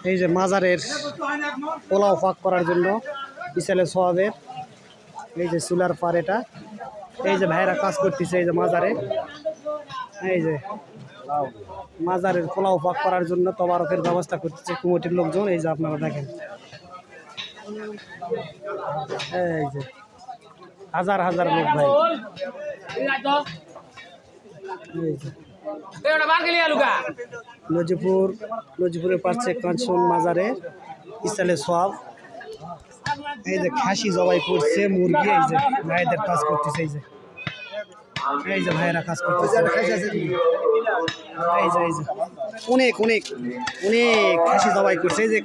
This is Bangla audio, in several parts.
এই যে মাজারের পোলাও পাক করার জন্য বিশালে সোয়াবের এই যে চুলার পার এটা। এই যে ভাইরা কাজ করতেছে এই যে মাজারে। এই যে মাজারের পোলাও পাক করার জন্য তবারকের ব্যবস্থা করতেছে কুমটির লোকজন। এই যে আপনারা দেখেন। এই যে হাজার হাজার লোক ভাই। এই যে নজিপুর, নজিপুরের পাশে কাঞ্চন মাজারে ইসালে সব। এই যে খাসি জবাই করছে, মুরগি, এই যে ভাইদের কাজ করতেছে, এই যে। এই যে ভাইয়েরা কাজ করতেছে। এই যে এই যে। অনেক অনেক অনেক খাসি জবাই করছে, এই যে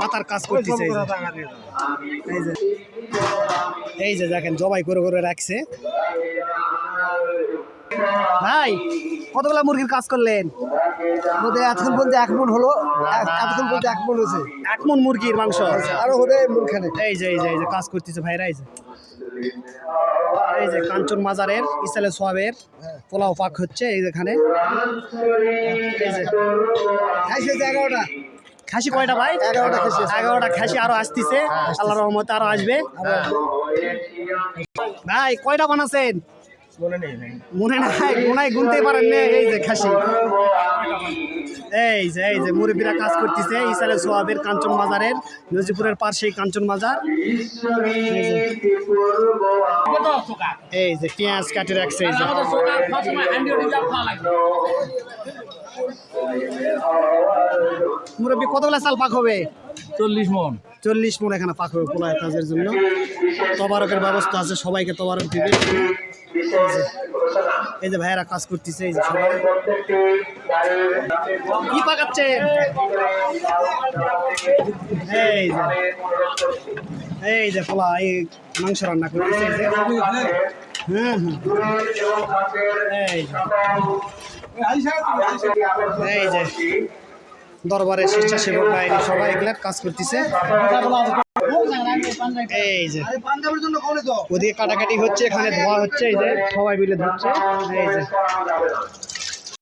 মাথার কাজ করতেছে। এই যে। এই যে দেখেন, জবাই করে করে রাখছে। ভাই কতগুলা মুরগির কাজ করলেন? আমাদের এতক্ষণ বলতে এক মন হলো এতক্ষণ বলতে এক মন হয়েছে। এক মন মুরগির মাংস? আরও হবে মনখানে এই যে এই যে এই যে কাজ করতেছে ভাইরা এই যে। এই যে কাঞ্চন মাজারের ইসালে সোয়াবের পোলাও পাক হচ্ছে এই যেখানে এই যে। এগারোটা। খাসি কয়টা ভাই? এগারোটা খাসি। এগারোটা খাসি আরও আসতেছে। আল্লাহ রহমতে আরও আসবে। ভাই কয়টা বানাচ্ছেন মনে নাই কোনায় গুনতে পারেন না এই যে খাসি। এই যে এই যে মুরব্বীরা কাজ করতেছে ইসালে সোয়াবের কাঞ্চন মাজারের নজিপুরের কাঞ্চন মাজার এই যে পেঁয়াজ কাটে রাখছে এই যে। মুরব্বী কতগুলা চাল পাক হবে? চল্লিশ মন। চল্লিশ মন এখানে পাক হবে পোলায় কাজের জন্য। তবারকের ব্যবস্থা আছে, সবাইকে তবারক দিবে। এই যে- ভাইয়েরা কাজ করতেছে, এই যে সবাই। কি পাকাচ্ছেন? এই যে এই যে পোলা, এই মাংস রান্না করতেছে। হ্যাঁ হ্যাঁ। এই যে। দরবারের স্বেচ্ছাসেবক বাহিনী সবাই এগুলা কাজ করতেছে। এই যে, ওদিকে কাটাকাটি হচ্ছে, এখানে ধোয়া হচ্ছে, এই যে সবাই মিলে ধরছে এই যে।